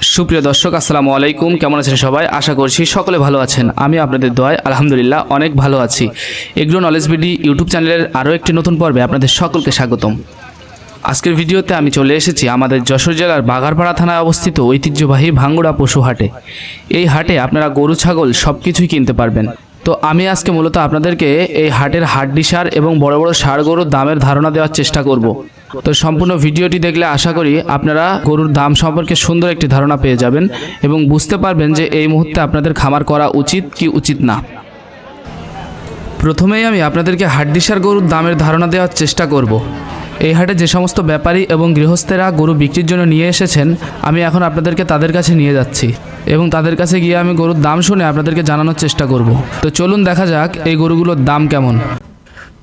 সুপ্রিয় দর্শক, আসসালামু আলাইকুম। কেমন আছেন সবাই? আশা করছি সকলে ভালো আছেন। আমি আপনাদের দয় আলহামদুলিল্লাহ অনেক ভালো আছি। এগ্রো নলেজ বিডি ইউটিউব চ্যানেলের আরও একটি নতুন পর্বে আপনাদের সকলকে স্বাগতম। আজকের ভিডিওতে আমি চলে এসেছি আমাদের যশোর জেলার বাগারপাড়া থানায় অবস্থিত ঐতিহ্যবাহী ভাঙ্গুড়া পশু হাটে। এই হাটে আপনারা গরু, ছাগল সব কিছুই কিনতে পারবেন। তো আমি আজকে মূলত আপনাদেরকে এই হাটের হাড্ডি সার এবং বড় বড় সার গরুর দামের ধারণা দেওয়ার চেষ্টা করব। তো সম্পূর্ণ ভিডিওটি দেখলে আশা করি আপনারা গরুর দাম সম্পর্কে সুন্দর একটি ধারণা পেয়ে যাবেন এবং বুঝতে পারবেন যে এই মুহূর্তে আপনাদের খামার করা উচিত কি উচিত না। প্রথমেই আমি আপনাদেরকে হাড্ডিসার গরুর দামের ধারণা দেওয়ার চেষ্টা করব। এই হাটে যে সমস্ত ব্যাপারী এবং গৃহস্থেরা গরু বিক্রির জন্য নিয়ে এসেছেন, আমি এখন আপনাদেরকে তাদের কাছে নিয়ে যাচ্ছি এবং তাদের কাছে গিয়ে আমি গরুর দাম শুনে আপনাদেরকে জানানোর চেষ্টা করব। তো চলুন দেখা যাক এই গরুগুলোর দাম কেমন।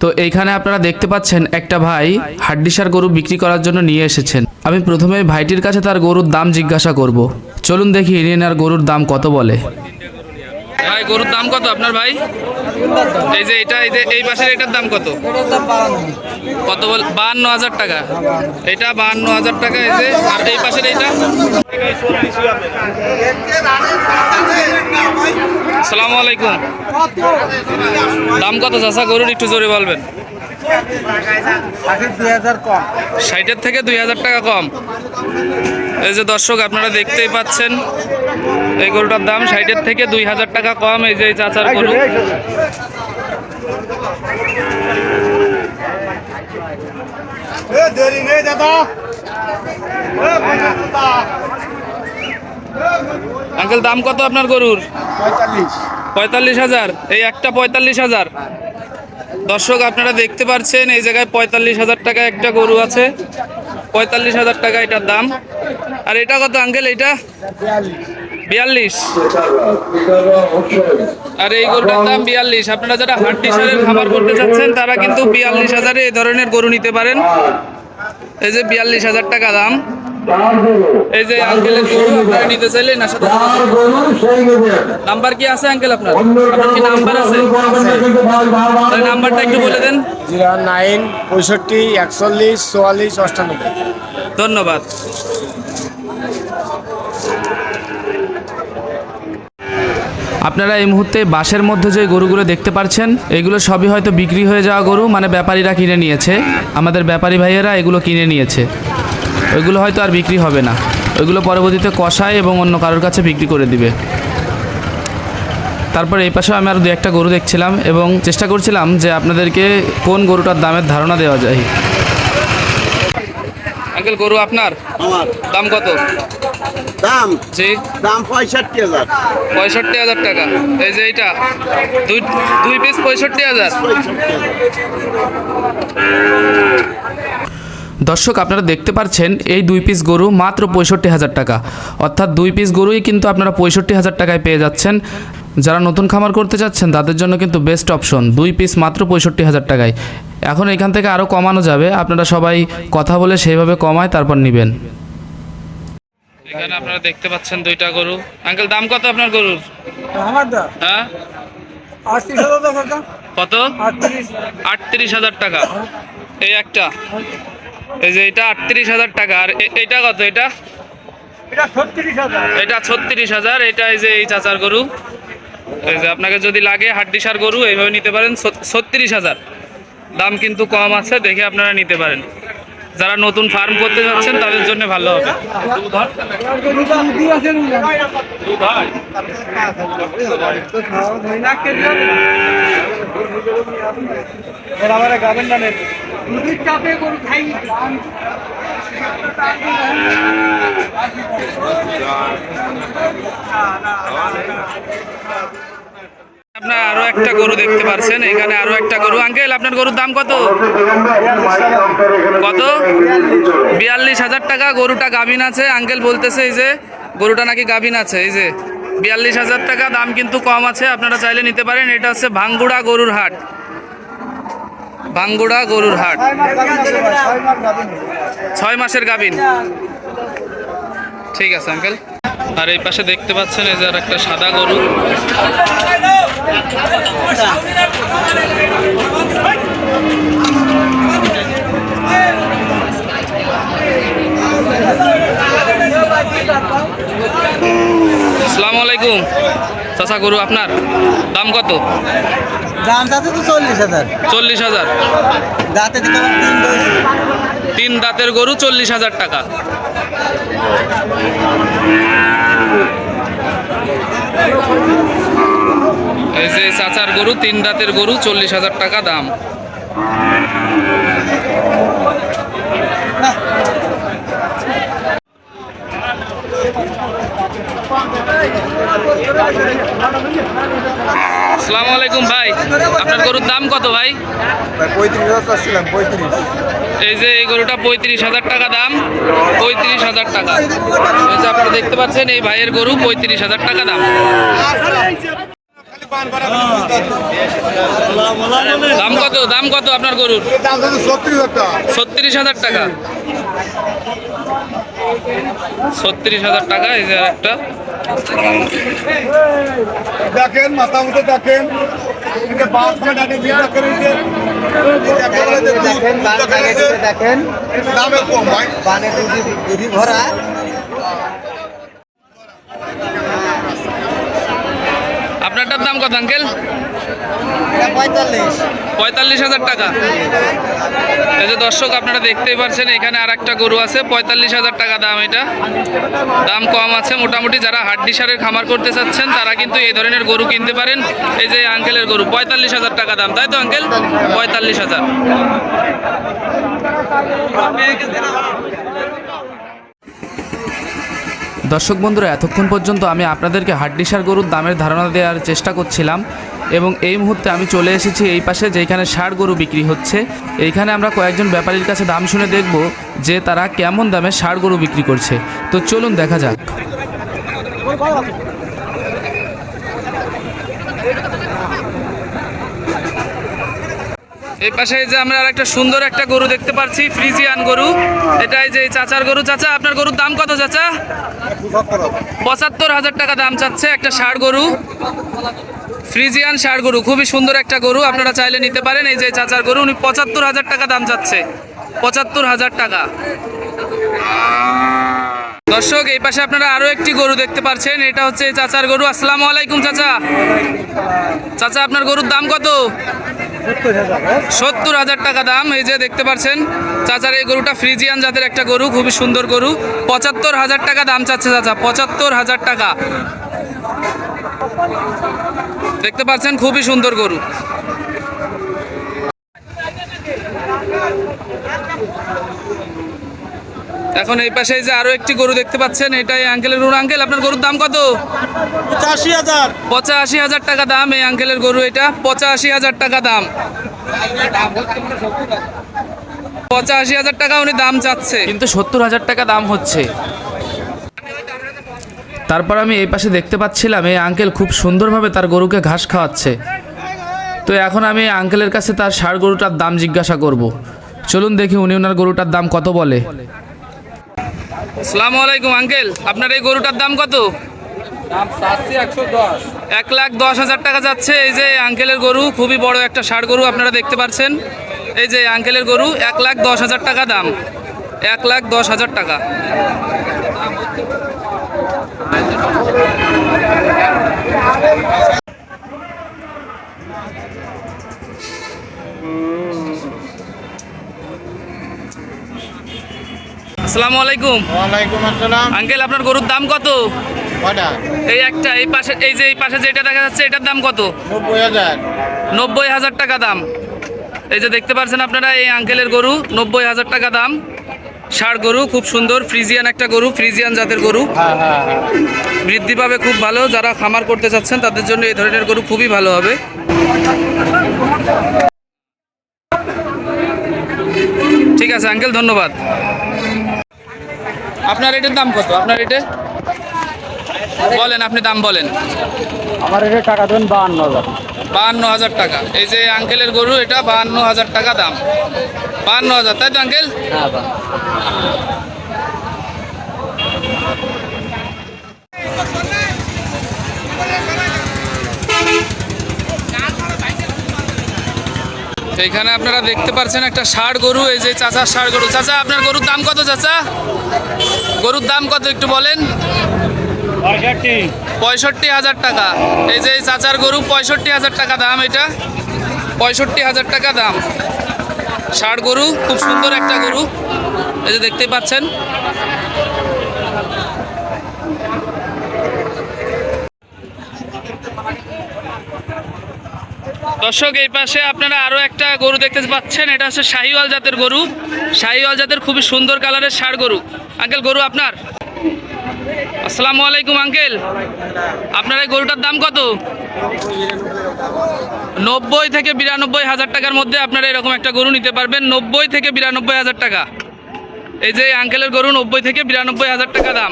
তো এইখানে আপনারা দেখতে পাচ্ছেন একটা ভাই হাড্ডিসার গরু বিক্রি করার জন্য নিয়ে এসেছেন। আমি প্রথমে ভাইটির কাছে তার গরুর দাম জিজ্ঞাসা করব। চলুন দেখি আর গরুর দাম কত বলে। ভাই, গরুর দাম কত আপনার ভাই? এই যে এটা, এই যে এই পাশের এটার দাম কত? কত বল, বাহান্ন হাজার টাকা। এটা বাহান্ন হাজার টাকা, এই যে, আর এই পাশের এইটা? আসসালামু আলাইকুম। দাম কত চাষা গরুর একটু জোরে বলবেন। ষাটের থেকে দুই হাজার টাকা কম। এই যে দর্শক, আপনারা দেখতেই পাচ্ছেন, এই গরুটার দাম ষাটের থেকে দুই হাজার টাকা কম, এই যে চাচার গরু। দেরি নেই দাদা দাম কত আপনার গরুর? পঁয়তাল্লিশ। হাজার? এই একটা পঁয়তাল্লিশ হাজার। দর্শক, আপনারা দেখতে পাচ্ছেন, এই জায়গায় পঁয়তাল্লিশ হাজার টাকা একটা গরু আছে। পঁয়তাল্লিশ হাজার টাকা এটার দাম। আর এটা কত, আঙ্কেল এটা বিয়াল্লিশ। আর এই গরুটার দাম বিয়াল্লিশ। আপনারা যারা হাড্ডি সারের খাবার করতে চাচ্ছেন, তারা কিন্তু বিয়াল্লিশ হাজারে এই ধরনের গরু নিতে পারেন। এই যে বিয়াল্লিশ হাজার টাকা দাম। এই যে আঙ্কেলের গরু আপনারা নিতে চাইলে না সাথে নাম্বার কি আছে আঙ্কেল আপনার? আপনার কি নাম্বার আছে? নাম্বারটা একটু বলে দেন। জিরো নাইন পঁয়ষট্টি একচল্লিশ চুয়াল্লিশ অষ্টানব্বই। ধন্যবাদ। আপনারা এই মুহূর্তে বাসের মধ্যে যে গরুগুলো দেখতে পাচ্ছেন এগুলো সবই হয়তো বিক্রি হয়ে যাওয়া গরু মানে ব্যাপারীরা কিনে নিয়েছে। আমাদের ব্যাপারী ভাইয়েরা এগুলো কিনে নিয়েছে। ওইগুলো হয়তো আর বিক্রি হবে না। ওইগুলো পরবর্তীতে কষায় এবং অন্য কারোর কাছে বিক্রি করে দিবে। তারপর এই পাশেও আমি আরও দু একটা গরু দেখছিলাম এবং চেষ্টা করছিলাম যে আপনাদেরকে কোন গরুটার দামের ধারণা দেওয়া যায়। আঙ্কেল গরু আপনার? আমার। দাম কত? দাম? জি। দাম পঁয়ষট্টি হাজার। পঁয়ষট্টি হাজার টাকা। এই যে এইটা দুই দুই পিস পঁয়ষট্টি হাজার। দর্শক আপনারা দেখতে পাচ্ছেন এই দুই পিস গরু মাত্র পঁয়ষট্টি হাজার টাকা। অর্থাৎ দুই পিস গরুই কিন্তু আপনারা পঁয়ষট্টি হাজার টাকায় পেয়ে যাচ্ছেন। যারা নতুন খামার করতে চাচ্ছেন তাদের জন্য কিন্তু বেস্ট অপশন দুই পিস মাত্র পঁয়ষট্টি হাজার টাকায়। এখন এখান থেকে আরও কমানো যাবে আপনারা সবাই কথা বলে সেইভাবে কমায় তারপর নেবেন। এখানে আপনারা দেখতে পাচ্ছেন দুইটা গরু। আঙ্কেল দাম কত আপনার গরুর? আমার দাম? হ্যাঁ? কত? আটত্রিশ হাজার টাকা। এই একটা। এই যে এটা আটত্রিশ হাজার টাকা আর এটা কত এটা এটা ছত্রিশ হাজার এটা এই যে এই চাচার গরু এই যে আপনাকে যদি লাগে হাড্ডিসার গরু এইভাবে নিতে পারেন ছত্রিশ হাজার দাম কিন্তু কম আছে দেখে আপনারা নিতে পারেন যারা নতুন ফার্ম করতে যাচ্ছেন তাদের জন্য ভালো হবে গাবেন না চাপে গরু খাই আপনার আরও একটা গরু দেখতে পারছেন, এখানে আরও একটা গরু। আঙ্কেল, আপনার গরুর দাম কত? কত? বিয়াল্লিশ হাজার টাকা, গরুটা গাভিন আছে। আঙ্কেল বলতেছে এই যে, গরুটা নাকি গাভিন আছে, এই যে। বিয়াল্লিশ হাজার টাকা, দাম কিন্তু কম আছে, আপনারা চাইলে নিতে পারেন। এটা হচ্ছে ভাঙ্গুড়া গরুর হাট। ভাঙ্গুড়া গরুর হাট। ছয় মাসের গাভিন। ঠিক আছে আঙ্কেল আর এই পাশে দেখতে পাচ্ছেন, এই যে আর একটা সাদা গরু আসসালামু আলাইকুম চাচা গরু আপনার? দাম কত? দাম তো চল্লিশ হাজার। চল্লিশ হাজার। দাঁতে তিন তিন দাঁতের গরু চল্লিশ হাজার টাকা। এই যে চাচার গরু তিন দাঁতের গরু চল্লিশ হাজার টাকা দাম। আসসালামু আলাইকুম ভাই আপনার গরুর দাম কত ভাই? পঁয়ত্রিশ হাজার পঁয়ত্রিশ। এই যে এই গরুটা পঁয়ত্রিশ হাজার টাকা দাম পঁয়ত্রিশ হাজার টাকা। এই যে আপনারা দেখতে পাচ্ছেন এই ভাইয়ের গরু পঁয়ত্রিশ হাজার টাকা দাম। দাম কত দাম কত আপনার গরুর? ছত্রিশ হাজার টাকা। ছত্রিশ হাজার টাকা। ছত্রিশ হাজার টাকা এই যে একটা দেখেন মাথা মতো দেখেন। বান দুধি ভরা। আপনারটার দাম কত আঙ্কেল? পঁয়তাল্লিশ। হাজার টাকা। এই যে দর্শক, আপনারা দেখতেই পাচ্ছেন এখানে আর গরু আছে, পঁয়তাল্লিশ হাজার টাকা দাম এটা। দাম কম আছে, মোটামুটি যারা হাড্ডি সারের খামার করতে চাচ্ছেন, তারা কিন্তু এই ধরনের গরু কিনতে পারেন। এই যে আঙ্কেলের গরু, পঁয়তাল্লিশ হাজার টাকা দাম, তাই তো আঙ্কেল? পঁয়তাল্লিশ হাজার। দর্শক বন্ধুরা, এতক্ষণ পর্যন্ত আমি আপনাদেরকে হাড্ডিসার গরুর দামের ধারণা দেওয়ার চেষ্টা করছিলাম এবং এই মুহূর্তে আমি চলে এসেছি এই পাশে যেখানে ষাড় গরু বিক্রি হচ্ছে। এইখানে আমরা কয়েকজন ব্যাপারীর কাছে দাম শুনে দেখব যে তারা কেমন দামে ষাড় গরু বিক্রি করছে। তো চলুন দেখা যাক। এই পাশে যে আমরা আর একটা সুন্দর একটা গরু দেখতে পাচ্ছি, ফ্রিজিয়ান গরু। এটাই যে চাচার গরু। চাচা, আপনার গরুর দাম কত চাচা? পঁচাত্তর হাজার টাকা দাম চাচ্ছে একটা ষাড় গরু। ফ্রিজিয়ান ষাড় গরু, খুবই সুন্দর একটা গরু, আপনারা চাইলে নিতে পারেন। এই যে চাচার গরু, উনি পঁচাত্তর হাজার টাকা দাম চাচ্ছে। পঁচাত্তর হাজার টাকা। দর্শক, এই পাশে আপনারা আরও একটি গরু দেখতে পাচ্ছেন, এটা হচ্ছে চাচার গরু। আসসালামু আলাইকুম, চাচা। চাচা, আপনার গরুর দাম কত? সত্তর হাজার টাকা দাম। এই যে দেখতে পাচ্ছেন, চাচার এই গরুটা ফ্রিজিয়ান জাতের একটা গরু, খুবই সুন্দর গরু। পঁচাত্তর হাজার টাকা দাম চাচ্ছে চাচা, পঁচাত্তর হাজার টাকা। দেখতে পাচ্ছেন, খুবই সুন্দর গরু। এখন এই পাশে যে আরও একটি গরু দেখতে পাচ্ছেন এটাই আঙ্কেলের গরু আঙ্কেল। আপনার গরুর দাম কত? পঁচাশি হাজার। পঁচাশি হাজার টাকা দাম এই আঙ্কেলের গরু এটা। পঁচাশি হাজার টাকা দাম। পঁচাশি হাজার টাকা উনি দাম চাচ্ছে। কিন্তু সত্তর হাজার টাকা দাম হচ্ছে। তারপর আমি এই পাশে দেখতে পাচ্ছিলাম এই আঙ্কেল খুব সুন্দরভাবে তার গরুকে ঘাস খাওয়াচ্ছে। তো এখন আমি আঙ্কেলের কাছে তার ষাড় গরুটার দাম জিজ্ঞাসা করব। চলুন দেখি উনি ওনার গরুটার দাম কত বলে। আসসালামু আলাইকুম আঙ্কেল। আপনার এই গরুটার দাম কত? এক লাখ দশ হাজার টাকা যাচ্ছে। এই যে আঙ্কেলের গরু খুবই বড় একটা ষাড় গরু আপনারা দেখতে পাচ্ছেন। এই যে আঙ্কেলের গরু এক লাখ দশ হাজার টাকা দাম। এক লাখ দশ হাজার টাকা। আসসালামু আলাইকুম। ওয়ালাইকুম আসসালাম। আঙ্কেল আপনার গরুর দাম কত? এই একটা এই পাশে এই যে এই পাশে যেটা দেখা যাচ্ছে এটার দাম কত? নব্বই হাজার। নব্বই হাজার টাকা দাম। এই যে দেখতে পাচ্ছেন আপনারা এই আঙ্কেলের গরু নব্বই হাজার টাকা দাম। ষাড় গরু খুব সুন্দর ফ্রিজিয়ান একটা গরু ফ্রিজিয়ান জাতের গরু। হ্যাঁ হ্যাঁ হ্যাঁ। বৃদ্ধি পাবে খুব ভালো যারা খামার করতে চাচ্ছেন তাদের জন্য এই ধরনের গরু খুবই ভালো হবে। ঠিক আছে আঙ্কেল ধন্যবাদ। আপনার এটার দাম কত? আপনার এটা বলেন আপনি দাম বলেন। আমার এটা টাকা দেন বাহান্ন হাজার। বাহান্ন হাজার টাকা। এই যে আঙ্কেলের গরু এটা বাহান্ন হাজার টাকা দাম। বাহান্ন হাজার তাই তো আঙ্কেল? হ্যাঁ এখানে আপনারা দেখতে পাচ্ছেন একটা ষাড় গরু এই যে চাচার ষাড় গরু। চাচা আপনার গরুর দাম কত চাচা? গরুর দাম কত একটু বলেন? পঁয়ষট্টি। হাজার টাকা। এই যে চাচার গরু পঁয়ষট্টি হাজার টাকা দাম এটা। পঁয়ষট্টি হাজার টাকা দাম। ষাট গরু খুব সুন্দর একটা গরু। এই যে দেখতে পাচ্ছেন। দর্শক, এই পাশে আপনারা আরও একটা গরু দেখতে পাচ্ছেন। এটা হচ্ছে শাহিওয়াল জাতের গরু। শাহিওয়াল জাতের খুবই সুন্দর কালারের ষাড় গরু। আঙ্কেল, গরু আপনার? আসসালামু আলাইকুম, আঙ্কেল। আপনার এই গরুটার দাম কত? নব্বই থেকে বিরানব্বই হাজার টাকার মধ্যে আপনারা এরকম একটা গরু নিতে পারবেন। নব্বই থেকে বিরানব্বই হাজার টাকা। এই যে আঙ্কেলের গরু, নব্বই থেকে বিরানব্বই হাজার টাকা দাম।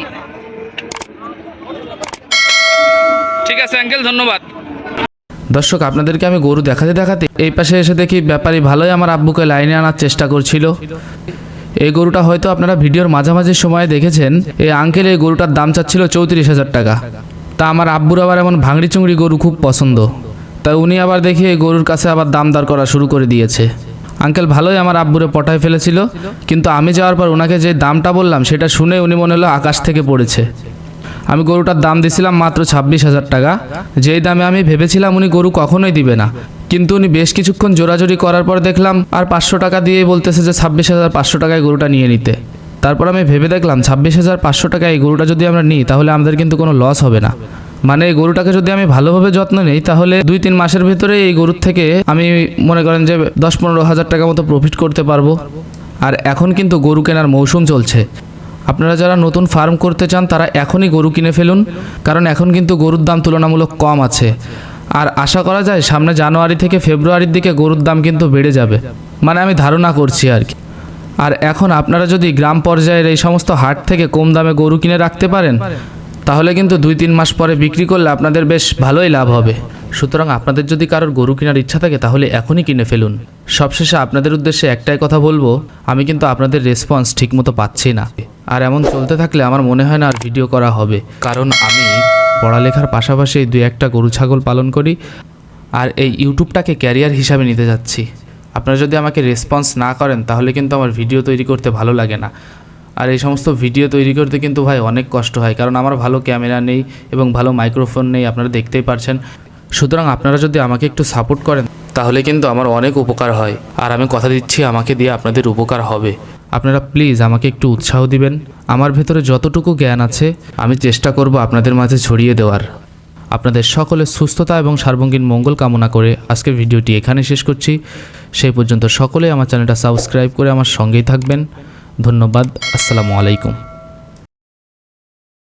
ঠিক আছে, আঙ্কেল, ধন্যবাদ। দর্শক, আপনাদেরকে আমি গরু দেখাতে দেখাতে এই পাশে এসে দেখি ব্যাপারী ভালোই আমার আব্বুকে লাইনে আনার চেষ্টা করছিল। এই গরুটা হয়তো আপনারা ভিডিওর মাঝামাঝি সময়ে দেখেছেন। এই আঙ্কেল এই গরুটার দাম চাচ্ছিল চৌত্রিশ হাজার টাকা। তা আমার আব্বুর আবার এমন ভাঙড়ি চুংড়ি গরু খুব পছন্দ। তাই উনি আবার দেখি এই গরুর কাছে আবার দাম দর করা শুরু করে দিয়েছে। আঙ্কেল ভালোই আমার আব্বুরে পটায় ফেলেছিল। কিন্তু আমি যাওয়ার পর ওনাকে যে দামটা বললাম, সেটা শুনে উনি মনে হলো আকাশ থেকে পড়েছে। আমি গরুটার দাম দিছিলাম মাত্র ছাব্বিশ হাজার টাকা। যেই দামে আমি ভেবেছিলাম উনি গরু কখনোই দিবে না। কিন্তু উনি বেশ কিছুক্ষণ জোরাজোরি করার পর দেখলাম, আর পাঁচশো টাকা দিয়েই বলতেছে যে ছাব্বিশ হাজার পাঁচশো টাকায় গরুটা নিয়ে নিতে। তারপর আমি ভেবে দেখলাম, ছাব্বিশ হাজার পাঁচশো টাকায় এই গরুটা যদি আমরা নিই, তাহলে আমাদের কিন্তু কোনো লস হবে না। মানে এই গরুটাকে যদি আমি ভালোভাবে যত্ন নিই, তাহলে দুই তিন মাসের ভিতরে এই গরুর থেকে আমি মনে করেন যে দশ পনেরো হাজার টাকা মতো প্রফিট করতে পারব। আর এখন কিন্তু গরু কেনার মৌসুম চলছে। আপনারা যারা নতুন ফার্ম করতে চান, তারা এখনই গরু কিনে ফেলুন, কারণ এখন কিন্তু গরুর দাম তুলনামূলক কম আছে। আর আশা করা যায়, সামনে জানুয়ারি থেকে ফেব্রুয়ারির দিকে গরুর দাম কিন্তু বেড়ে যাবে। মানে আমি ধারণা করছি আর কি। আর এখন আপনারা যদি গ্রাম পর্যায়ের এই সমস্ত হাট থেকে কম দামে গরু কিনে রাখতে পারেন, তাহলে কিন্তু দুই তিন মাস পরে বিক্রি করলে আপনাদের বেশ ভালোই লাভ হবে। সুতরাং আপনাদের যদি কারোর গরু কেনার ইচ্ছা থাকে, তাহলে এখনই কিনে ফেলুন। সবশেষে আপনাদের উদ্দেশ্যে একটাই কথা বলব, আমি কিন্তু আপনাদের রেসপন্স ঠিকমতো পাচ্ছি না। আর এমন চলতে থাকলে আমার মনে হয় না আর ভিডিও করা হবে। কারণ আমি পড়ালেখার পাশাপাশি দুই একটা গরু, ছাগল পালন করি আর এই ইউটিউবটাকে ক্যারিয়ার হিসাবে নিতে যাচ্ছি। আপনারা যদি আমাকে রেসপন্স না করেন, তাহলে কিন্তু আমার ভিডিও তৈরি করতে ভালো লাগে না। আর এই সমস্ত ভিডিও তৈরি করতে কিন্তু ভাই অনেক কষ্ট হয়, কারণ আমার ভালো ক্যামেরা নেই এবং ভালো মাইক্রোফোন নেই, আপনারা দেখতেই পারছেন। সুতরাং আপনারা যদি আমাকে একটু সাপোর্ট করেন, তাহলে কিন্তু আমার অনেক উপকার হয়। আর আমি কথা দিচ্ছি, আমাকে দিয়ে আপনাদের উপকার হবে। আপনারা প্লিজ আমাকে একটু উৎসাহ দিবেন। আমার ভেতরে যতটুকু জ্ঞান আছে, আমি চেষ্টা করব আপনাদের মাঝে ছড়িয়ে দেওয়ার। আপনাদের সকলের সুস্থতা এবং সার্বঙ্গীন মঙ্গল কামনা করে আজকের ভিডিওটি এখানে শেষ করছি। সেই পর্যন্ত সকলে আমার চ্যানেলটা সাবস্ক্রাইব করে আমার সঙ্গেই থাকবেন। ধন্যবাদ, আসসালামু আলাইকুম।